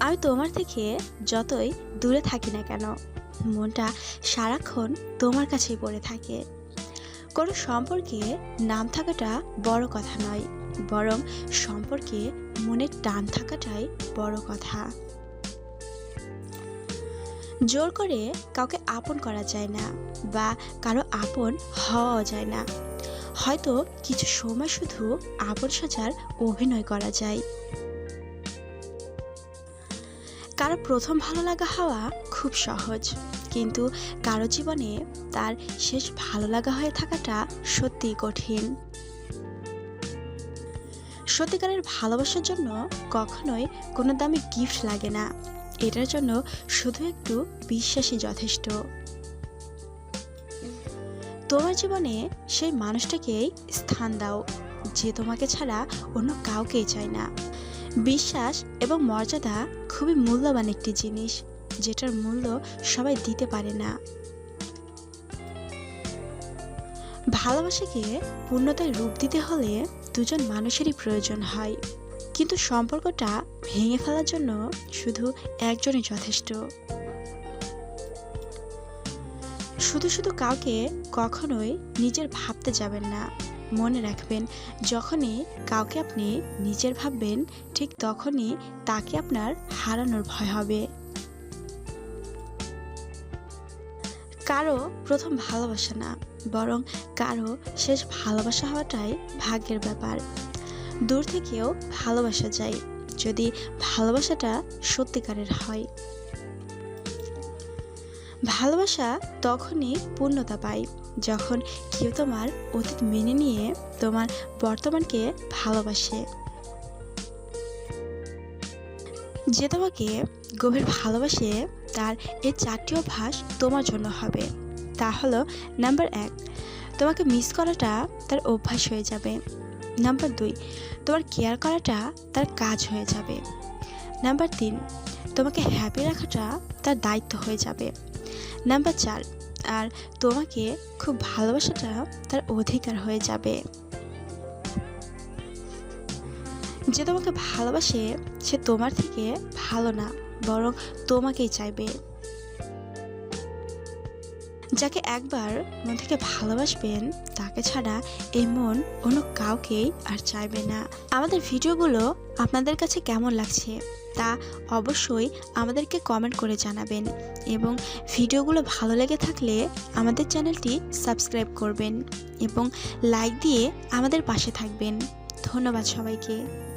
আমি তোমার থেকে যতই দূরে থাকি না কেন, মনটা সারাক্ষণ তোমার কাছেই পড়ে থাকে। কোনো সম্পর্কে নাম থাকাটা বড় কথা নয়, বরং সম্পর্কে মনের টান থাকাটাই বড় কথা। জোর করে কাউকে আপন করা যায় না বা কারও আপন হওয়াও যায় না। হয়তো কিছু সময় শুধু আপন সাজার অভিনয় করা যায়। কারও প্রথম ভালো লাগা হওয়া খুব সহজ। কিন্তু কারও জীবনে তার শেষ ভালো লাগা হয়ে থাকাটা সত্যিই কঠিন। সত্যিকারের ভালোবাসার জন্য কখনোই কোনো দামি গিফট লাগে না। এটার জন্য শুধু একটু বিশ্বাসই যথেষ্ট। তোমার জীবনে সেই মানুষটাকেই স্থান দাও, যে তোমাকে ছাড়া অন্য কাউকেই চায় না। বিশ্বাস এবং মর্যাদা খুবই মূল্যবান একটি জিনিস, যেটার মূল্য সবাই দিতে পারে না। ভালোবাসাকে পূর্ণতায় রূপ দিতে হলে দুজন মানুষেরই প্রয়োজন হয়। কিন্তু সম্পর্কটা ভেঙে ফেলার জন্য শুধু একজনই যথেষ্ট। শুধু শুধু কাউকে কখনোই নিজের ভাবতে যাবেন না। মনে রাখবেন, যখনই কাউকে আপনি নিজের ভাববেন, ঠিক তখনই তাকে আপনার হারানোর ভয় হবে। কারও প্রথম ভালোবাসা না, বরং কারও শেষ ভালোবাসা হওয়াটাই ভাগ্যের ব্যাপার। দূর থেকেও ভালোবাসা যায় যদি ভালোবাসাটা সত্যিকারের হয়। ভালোবাসা তখনই পূর্ণতা পায়, যখন কেউ তোমার অতীত মেনে নিয়ে তোমার বর্তমানকে ভালোবাসে। যে তোমাকে গভীর ভালোবাসে, তার এই চারটি অভ্যাস তোমার জন্য হবে। তা হলো, নাম্বার এক, তোমাকে মিস করাটা তার অভ্যাস হয়ে যাবে। নাম্বার দুই, তোমার কেয়ার করাটা তার কাজ হয়ে যাবে। নাম্বার তিন তোমাকে হ্যাপি রাখাটা তার দায়িত্ব হয়ে যাবে। নাম্বার চার, আর তোমাকে খুব ভালোবাসাটা তার অধিকার হয়ে যাবে। যে তোমাকে ভালোবাসে, সে তোমার থেকে ভালো না, বরং তোমাকেই চাইবে। যাকে একবার মন থেকে ভালোবাসবেন, তাকে ছাড়া এই মন অন্য কাউকেই আর চাইবে না। আমাদের ভিডিওগুলো আপনাদের কাছে কেমন লাগছে তা অবশ্যই আমাদেরকে কমেন্ট করে জানাবেন এবং ভিডিওগুলো ভালো লেগে থাকলে আমাদের চ্যানেলটি সাবস্ক্রাইব করবেন এবং লাইক দিয়ে আমাদের পাশে থাকবেন। ধন্যবাদ সবাইকে।